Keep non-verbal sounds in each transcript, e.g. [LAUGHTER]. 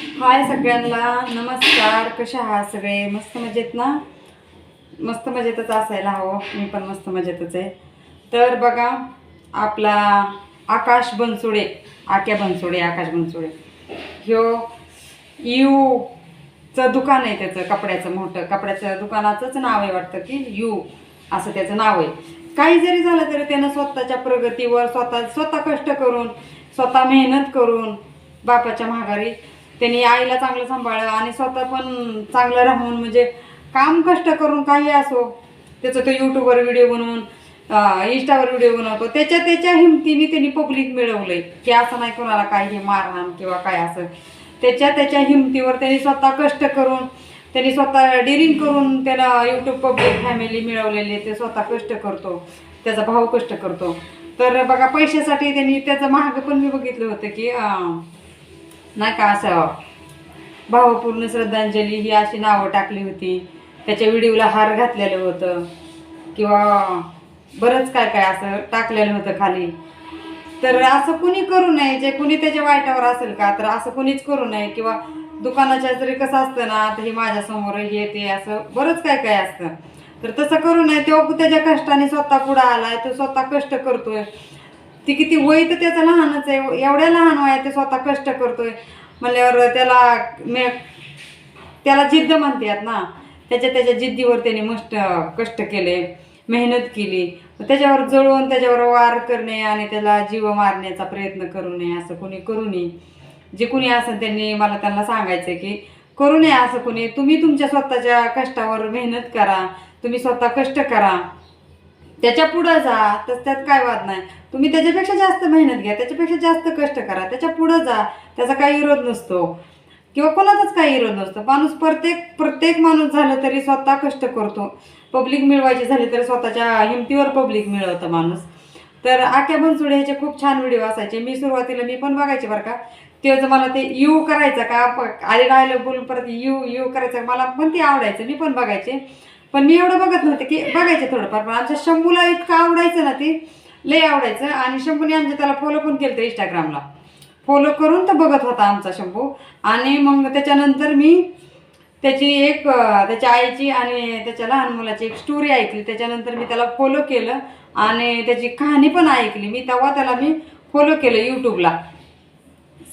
हाय सगळ्यांना नमस्कार. कशा आहात सगळे? मस्त मजेत ना? मस्त मजेतच असायला हवं. मी पण मस्त मजेतच आहे. तर बघा आपला आकाश बनसोडे आक्या बनसोडे आकाश बनसोडे. ह्यो यूचं दुकान आहे त्याचं कपड्याचं मोठं. कपड्याच्या दुकानाचंच नाव आहे वाटतं की यू असं त्याचं नाव आहे. काही जरी झालं तरी त्यानं स्वतःच्या प्रगतीवर स्वतः स्वतः कष्ट करून स्वतः मेहनत करून बापाच्या माघारी त्यांनी आईला चांगलं सांभाळलं आणि स्वतः पण चांगलं राहून म्हणजे काम कष्ट करून काही असो त्याचं तो यूट्यूबवर व्हिडिओ बनवून इंस्टावर व्हिडिओ बनवतो त्याच्या त्याच्या हिमतीने त्यांनी पब्लिक मिळवलंय की असं नाही कोणाला काही मारहाण किंवा काय असं. त्याच्या त्याच्या हिमतीवर त्यांनी स्वतः कष्ट करून त्यांनी स्वतः डिरिंग करून त्याला यूट्यूब पब्लिक फॅमिली मिळवलेली ते स्वतः कष्ट करतो त्याचा भाऊ कष्ट करतो. तर बघा पैशासाठी त्यांनी त्याचं महाग पण मी बघितलं होतं की अं, नाही का असं भावपूर्ण श्रद्धांजली ही अशी नावं टाकली होती. त्याच्या व्हिडिओला हार घातलेलं होतं. किंवा बरंच काय काय असं टाकलेलं होतं खाली. तर असं कुणी करू नये जे कुणी त्याच्या वाईटावर असेल का तर असं कुणीच करू नये. किंवा दुकानाच्या जरी कसं असतं ना तर हे माझ्यासमोर हे ते असं बरंच काय काय असतं. तर तसं करू नये. तो त्याच्या कष्टाने स्वतः पुढं आलाय तो स्वतः कष्ट करतोय. ती किती वय तर त्याचं लहानच आहे. एवढ्या लहान वयात ते स्वतः कष्ट करतोय. म्हणल्यावर त्याला मे त्याला जिद्द म्हणतात ना. त्याच्या त्याच्या जिद्दीवर त्याने मस्त कष्ट केले मेहनत केली. त्याच्यावर जळून त्याच्यावर वार करणे आणि त्याला जीव मारण्याचा प्रयत्न करू नये असं कोणी करू नये. जे कुणी असं त्यांनी मला त्यांना सांगायचं की करू नये असं कोणी. तुम्ही तुमच्या स्वतःच्या कष्टावर मेहनत करा. तुम्ही स्वतः कष्ट करा. त्याच्या पुढं जा तर त्यात काय वाद नाही. तुम्ही त्याच्यापेक्षा जास्त मेहनत घ्या त्याच्यापेक्षा जास्त कष्ट करा त्याच्या पुढं जा त्याचा काही विरोध नसतो. किंवा कोणाचाच काही विरोध नसतो. माणूस प्रत्येक प्रत्येक माणूस झालं तरी स्वतः कष्ट करतो. पब्लिक मिळवायची झाली तर स्वतःच्या हिमतीवर पब्लिक मिळवतं माणूस. तर आख्या बनसुडे ह्याचे खूप छान व्हिडिओ असायचे. मी सुरुवातीला मी पण बघायचे बरं का. तेव्हा मला ते यू करायचं का आले राहिलं बोलून परत यू यू करायचं मला पण ते आवडायचं. मी पण बघायचे. पण मी एवढं बघत नव्हते की बघायचं थोडंफार पण आमच्या शंभूला इतकं आवडायचं ना ते लय आवडायचं. आणि शंभूने आमच्या त्याला फॉलो पण केलं होतं इंस्टाग्रामला फॉलो करून तर बघत होता आमचा शंभू. आणि मग त्याच्यानंतर मी त्याची एक त्याच्या आईची आणि त्याच्या लहान मुलाची एक स्टोरी ऐकली. त्याच्यानंतर मी त्याला फॉलो केलं आणि त्याची कहाणी पण ऐकली. मी तेव्हा त्याला मी फॉलो केलं यूट्यूबला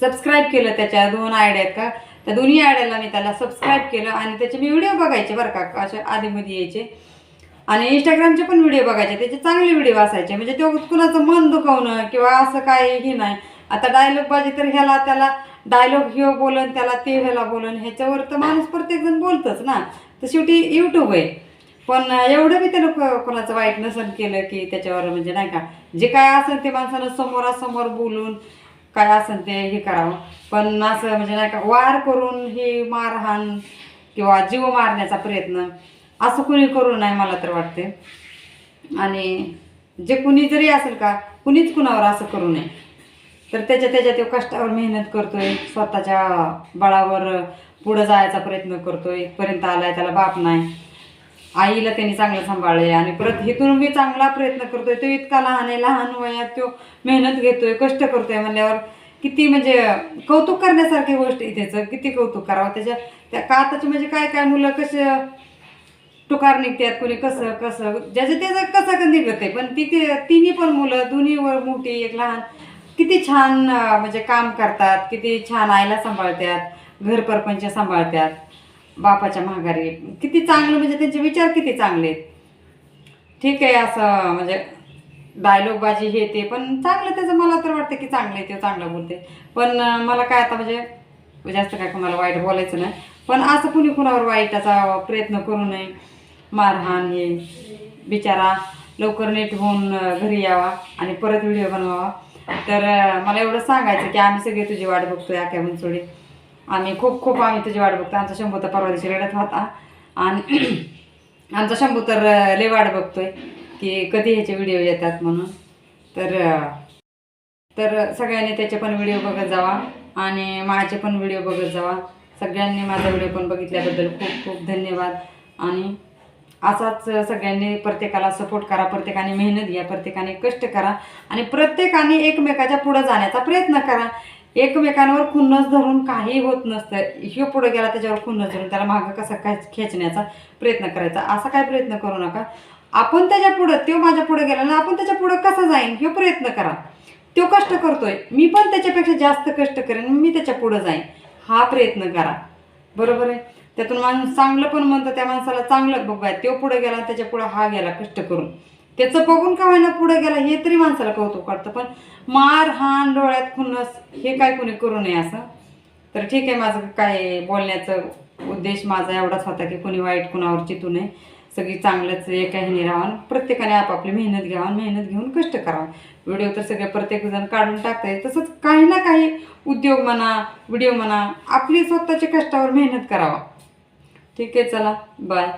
सबस्क्राईब केलं त्याच्या दोन आयडिया आहेत का? त्या दोन्ही आयडियाला मी त्याला सबस्क्राईब केलं आणि त्याचे मी व्हिडिओ बघायचे बरं का असे आधीमध्ये यायचे. आणि इंस्टाग्रामचे पण व्हिडिओ बघायचे त्याचे चांगले व्हिडिओ असायचे. म्हणजे ते कुणाचं मन दुखवणं किंवा असं काय हे नाही. आता डायलॉग बाजी तर ह्याला त्याला डायलॉग ह्यो बोलन त्याला ते ह्याला बोलन ह्याच्यावर तर माणूस प्रत्येकजण बोलतच ना. तर शेवटी यूट्यूब आहे. पण एवढं मी त्यानं कोणाचं वाईट नसन केलं की त्याच्यावर म्हणजे नाही का जे काय असेल ते माणसानं समोरासमोर बोलून काय असेल ते हे करावं. पण असं म्हणजे नाही का वार करून हे मारहाण किंवा जीव मारण्याचा प्रयत्न असं कुणी करू नये मला तर वाटते. आणि जे कुणी जरी असेल का कुणीच कुणावर असं करू नये. तर त्याच्या त्याच्या तो कष्टावर मेहनत करतोय स्वतःच्या बळावर पुढं जायचा प्रयत्न करतोय पर्यंत आलाय त्याला बाप नाही. आईला त्यांनी चांगलं सांभाळलंय आणि परत इथून मी चांगला प्रयत्न करतोय. तो इतका लहान आहे लहान वयात तो मेहनत घेतोय कष्ट करतोय म्हणल्यावर किती म्हणजे कौतुक करण्यासारखी गोष्ट आहे त्याचं. किती कौतुक करावं त्याच्या त्या का म्हणजे काय काय मुलं कसे टुकार निघतात कोणी कसं कसं ज्याचं त्याचं कसं निघत आहे पण तिथे तिन्ही पण मुलं दोन्ही वर मोठी एक लहान किती छान म्हणजे काम करतात किती छान आईला सांभाळतात घर परपंच सांभाळतात बापाच्या माघारी. किती चांगलं म्हणजे त्यांचे विचार किती चांगले. आहेत ठीक आहे असं म्हणजे डायलॉग बाजी हे ते पण चांगलं त्याचं मला तर वाटतं की चांगलं आहे ते चांगलं बोलते. पण मला काय आता म्हणजे जास्त काय कोणाला वाईट बोलायचं नाही. पण असं कुणी कुणावर वाईटाचा प्रयत्न करू नये. मारहाण हे. बिचारा लवकर नीट होऊन घरी यावा आणि परत व्हिडिओ बनवावा. तर मला एवढं सांगायचं की आम्ही सगळे तुझी वाट बघतोय आख्या बनसोडी. आम्ही खूप खूप आम्ही तुझी वाट बघतो आमचा शंभू तर परवा दिवशी रडत होता. आणि [CLEARS THROAT] आमचा शंभू तर लय वाट बघतोय की कधी ह्याचे व्हिडिओ येतात म्हणून. तर तर सगळ्यांनी त्याचे पण व्हिडिओ बघत जावा आणि माझे पण व्हिडिओ बघत जावा. सगळ्यांनी माझा व्हिडिओ पण बघितल्याबद्दल खूप खूप धन्यवाद. आणि असाच सगळ्यांनी प्रत्येकाला सपोर्ट करा. प्रत्येकाने मेहनत घ्या. प्रत्येकाने कष्ट करा. आणि प्रत्येकाने एकमेकाच्या पुढं जाण्याचा प्रयत्न करा. एकमेकांवर खुन्नस धरून काही होत नसतं. हे पुढे गेला त्याच्यावर खुन्नस धरून त्याला मागं कसा काय खेचण्याचा प्रयत्न करायचा? असा काय प्रयत्न करू नका. आपण त्याच्या पुढं तो माझ्या पुढे गेला ना आपण त्याच्या पुढं कसा जाईन? हे प्रयत्न करा. तो कष्ट करतोय. मी पण त्याच्यापेक्षा जास्त कष्ट करेन मी त्याच्या पुढं जाईन. हा प्रयत्न करा. बरोबर आहे? त्यातून माणूस चांगलं पण म्हणतं त्या माणसाला चांगलं बघाय. तो पुढे गेला त्याच्या पुढं हा गेला कष्ट करून. त्याचं बघून का होईना पुढे गेला? हे तरी माणसाला कौतुक वाटतं. पण मार हान डोळ्यात खुन्नस हे काय कोणी करू नये असं? तर ठीक आहे माझं काय बोलण्याचं उद्देश माझा एवढाच होता की कोणी वाईट कुणावर चितू नये. सगळी चांगलंच एका ह्याने राहावं. प्रत्येकाने आपापली मेहनत घ्यावं मेहनत घेऊन कष्ट करावं. व्हिडिओ तर सगळे प्रत्येकजण काढून टाकताय तसंच काही ना काही उद्योग म्हणा व्हिडिओ म्हणा आपली स्वतःच्या कष्टावर मेहनत करावा. ठीक आहे चला. बाय